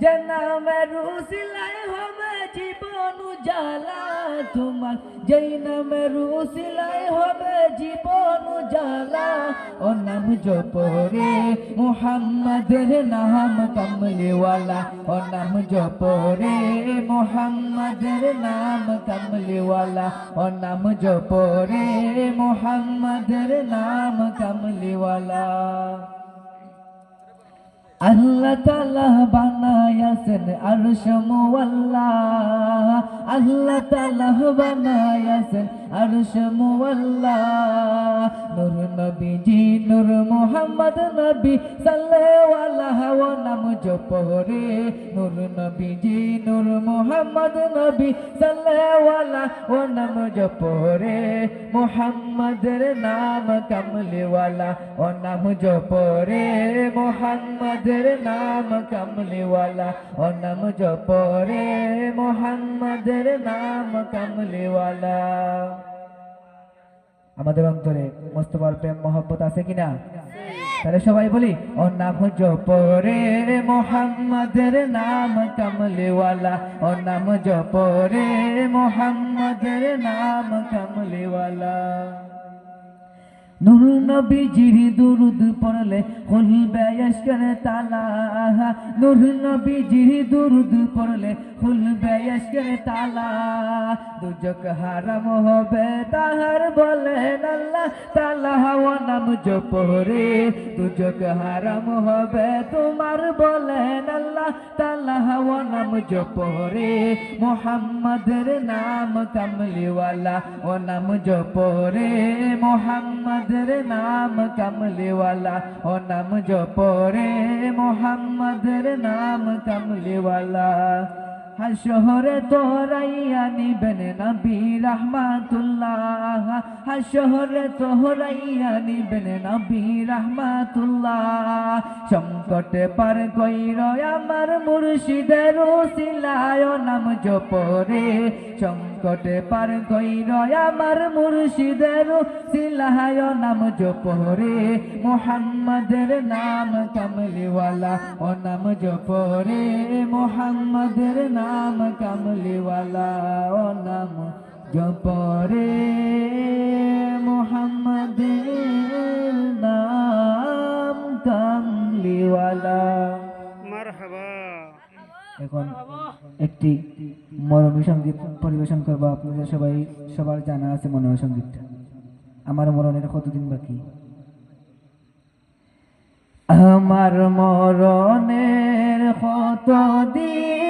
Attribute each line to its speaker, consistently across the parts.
Speaker 1: যে নামের উসিলায় হবে, জীবন উজালা তোমার। যেই নামের উসিলায় হবে, জীবন উজালা। ও নাম জপরে, মুহাম্মাদের নাম কমলিওয়ালা। ও নাম জপরে, মুহাম্মাদের নাম কমলিওয়ালা। ও নাম জপরে, মুহাম্মাদের নাম কমলিওয়ালা। আল্লাহ তালা বানায়াছেন আর সমাল্লাহ আল্লাহ। তালা বানায়াছেন আরশ মুওয়াল্লা, নূর নবীজি, নূর মোহাম্মদ নবী সাল্লাল্লাহু ওয়া নাম জপরে নূর নবীজি, নূর মোহাম্মদ নবী সাল্লাল্লাহু ওয়া নাম জপরে মোহাম্মদের নাম কমলিওয়ালা, ও নাম জপরে মোহাম্মদের নাম কমলিওয়ালা, ও নাম জপরে মোহাম্মদের নাম কমলিওয়ালা। আমাদের অন্তরে মোস্তফার প্রেম, মহব্বত আছে কিনা? তাহলে সবাই বলি ওর নাম জপরে মোহাম্মদের নাম কামলেওয়ালা। ওর নাম জপরে মোহাম্মদের নাম কমলিওয়ালা। নূর নবীজির দুরুদ পড়লে খুলবে আশকার তালা। নূর নবীজির দুরুদ পড়লে খুলবে আশকার তালা। দুজক হারাম হবে তাহার বলেন আল্লাহ তালা হওয়া নাম জপরে দুজক হারাম হবে তোমার বলেন আল্লাহ তালা হওয়া নাম জপরে মোহাম্মদের নাম কমলিওয়ালা ও নাম জপরে মোহাম্মদের নাম কমলিওয়ালা ও নাম জপরে মোহাম্মদের নাম কমলিওয়ালা। হার শহরে তোরাইয়া নিবেন নবী রহমাতুল্লাহ। হার শহরে তোরাইয়া নিবেন নবী রহমাতুল্লাহ। সংকটে পার কইর আমার মুর্শিদের উসিলায় নাম জপরে সংকটে পার কইর আমার মুর্শিদের উসিলায় নাম জপরে মোহাম্মদের নাম কামলিওয়ালা, ও নাম জপরে মোহাম্মদের নাম কামলিওয়ালা, ও নাম জপরে মোহাম্মদের নাম কমলিওয়ালা। এখন একটি মরমী সংগীত পরিবেশন করব আপনাদের সবাই সবার জানা আছে মনে সঙ্গীতটা। আমার মরণের কতদিন বাকি? আমার মরণের কতদিন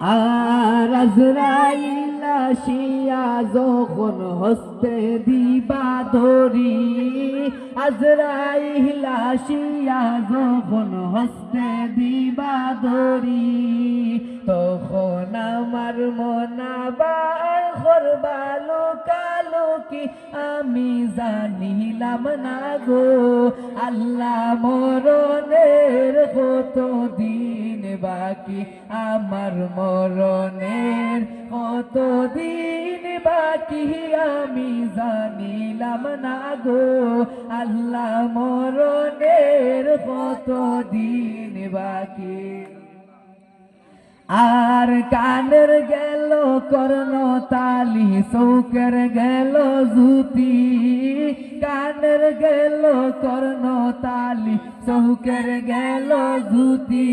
Speaker 1: আর আজরাইল আসিয়া যখন হস্তে দিবা ধরি, আজরাইল আসিয়া যখন হস্তে দিবা ধরি, তখন আমার মনাবার করবালো কালো কি আমি জানিলাম না গো, আল্লাহ মরণের কত দিন বাকি? আমার মরণের কত দিন বাকি? আমি জানিলাম না গো। আল্লাহ মরণের কত দিন বাকি? আর কানের গেল কর্ণ তালি চৌকের গেল জুতি। কানের গেল কর্ণ তালি চৌকের গেল জুতি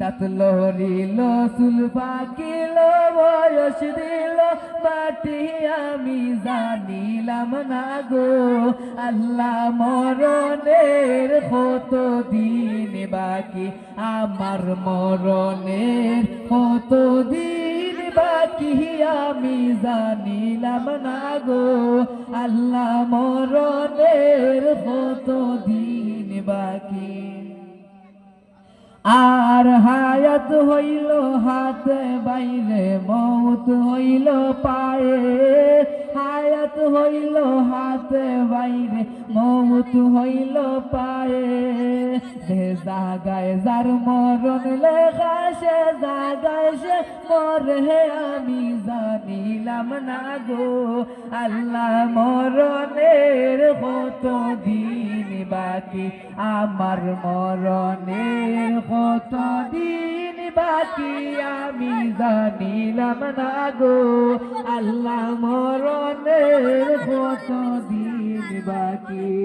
Speaker 1: দাঁত লহরিল, চুল পাকিল, বয়স দিল, মাটি আমি জানিলাম না গো। আল্লাহ মরণের কত দিন বাকি, আমার মরণের কত দিন বাকি, আমি জানিলাম না গো। আল্লাহ মরণের কত দিন বাকি। আর হায়াত হইল হাতে বাইরে মৌত হইল পায়ে। হায়াত হইল হাতে বাইরে, মৌত হইল পায়ে। জাগায় যার মরণ লেখা, সে জাগায় সে মরে, আমি জানিলাম না গো। আল্লাহ মরণের কত দিন বাকি? আমার মরণের কত দিন বাকি? জানিলাম না গো। আল্লাহ মরণের কত দিন বাকি।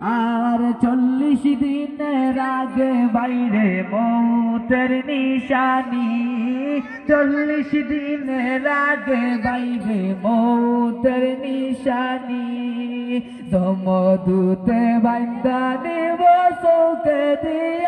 Speaker 1: আর চল্লিশ দিনের আগে বাইরে মৌতের নিশানি। চল্লিশ দিনের আগে বাইরে মৌতের নিশানি। দমদূতে বান্দা নিব চৌকে দিয়া